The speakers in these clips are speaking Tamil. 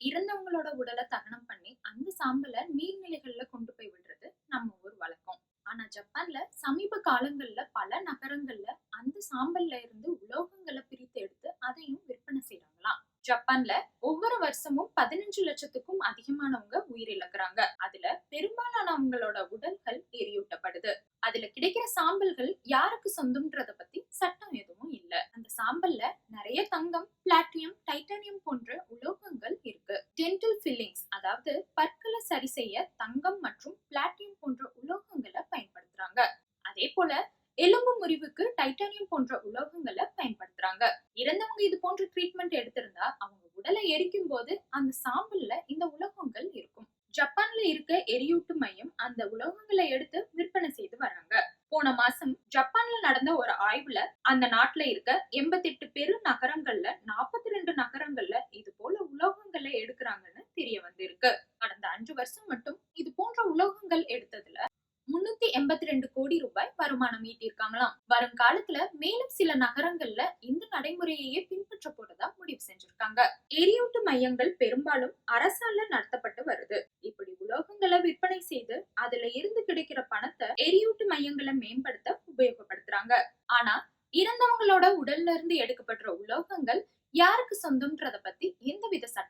இறந்தவங்களோட உடலை தகனம் பண்ணி அந்த சாம்பலை நீர்நிலைகள்ல கொண்டு போய் விடுறது நம்ம ஊர் வழக்கம். ஆனா ஜப்பான்ல சமீப காலங்கள்ல பல நகரங்கள்ல அந்த சாம்பல்ல இருந்து உலோகங்களை பிரித்து எடுத்து அதையும் விற்பனை செய்யறாங்களாம் ஜப்பான்ல ஒவ்வொரு வருஷமும் பதினஞ்சு லட்சத்துக்கும் அதிகமானவங்க உயிரிழக்கிறாங்க அதுல பெரும்பாலானவங்களோட உடல்கள் எரியூட்டப்படுது. அதுல கிடைக்கிற சாம்பல்கள் யாருக்கு சொந்தம்ன்றத பத்தி சட்டம் எதுவும் இல்ல. அந்த சாம்பல்ல நிறைய தங்கம் பிளாட்டியம் டைட்டானியம் போன்ற உலோக டென்டல் ஃபில்லிங்ஸ் அதாவது பற்களை சரி செய்ய தங்கம் மற்றும் பிளாட்டினம் போன்ற உலோகங்களை பயன்படுத்துறாங்க. அதே போல எலும்பு முறிவுக்கு டைட்டானியம் போன்ற உலோகங்களை பயன்படுத்துறாங்க. இறந்தவங்க இது போன்ற ட்ரீட்மெண்ட் எடுத்திருந்தா அவங்க உடலை எரிக்கும் போது அந்த சாம்பல்ல இந்த உலோகங்கள் இருக்கும். ஜப்பான்ல இருக்க எரியூட்டு மையம் அந்த உலோகங்களை எடுத்து விற்பனை செய்து வராங்க போன மாசம் ஜப்பான்ல நடந்த ஒரு ஆய்வுல அந்த நாட்டுல இருக்க எண்பத்தெட்டு பெரு நகரங்கள்ல நாற்பத்தி ரெண்டு நகரங்கள்ல இது எடுக்கிறாங்கன்னு தெரிய வந்திருக்கு. கடந்த அஞ்சு வருஷம் மட்டும் இது போன்ற உலோகங்கள் எடுத்ததுல முன்னூத்தி எண்பத்தி ரெண்டு கோடி ரூபாய் வருமானம் ஈட்டியிருக்காங்களாம் வரும் காலத்துல மேலும் சில நகரங்கள்ல இந்த நடைமுறையையே பின்பற்ற போறதா முடிவு செஞ்சிருக்காங்க. எரியூட்டு மையங்கள் பெரும்பாலும் அரசால நடத்தப்பட்டு வருது. இப்படி உலோகங்களை விற்பனை செய்து அதுல இருந்து கிடைக்கிற பணத்தை எரியூட்டு மையங்களை மேம்படுத்த உபயோகப்படுத்துறாங்க. ஆனா இறந்தவங்களோட உடல்ல இருந்து எடுக்கப்படுற உலோகங்கள் யாருக்கு சொந்தம்ன்றத பத்தி எந்தவித சட்டமும்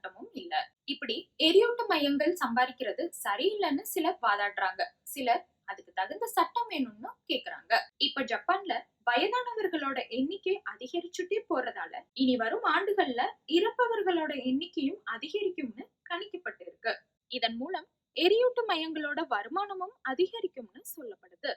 இப்படி எரியூட்டு மையங்கள் சம்பாதிக்கிறது சரியில்லைன்னு சிலர் வாதாடுறாங்க. சிலர் அதுக்கு தகுந்த சட்டம் வேணும்னு கேக்குறாங்க. இப்ப ஜப்பான்ல வயதானவர்களோட எண்ணிக்கை அதிகரிச்சுட்டே போறதால இனி வரும் ஆண்டுகள்ல இறப்பவர்களோட எண்ணிக்கையும் அதிகரிக்கும்னு கணிக்கப்பட்டிருக்கு. இதன் மூலம் எரியூட்டு மையங்களோட வருமானமும் அதிகரிக்கும்னு சொல்லப்படுது.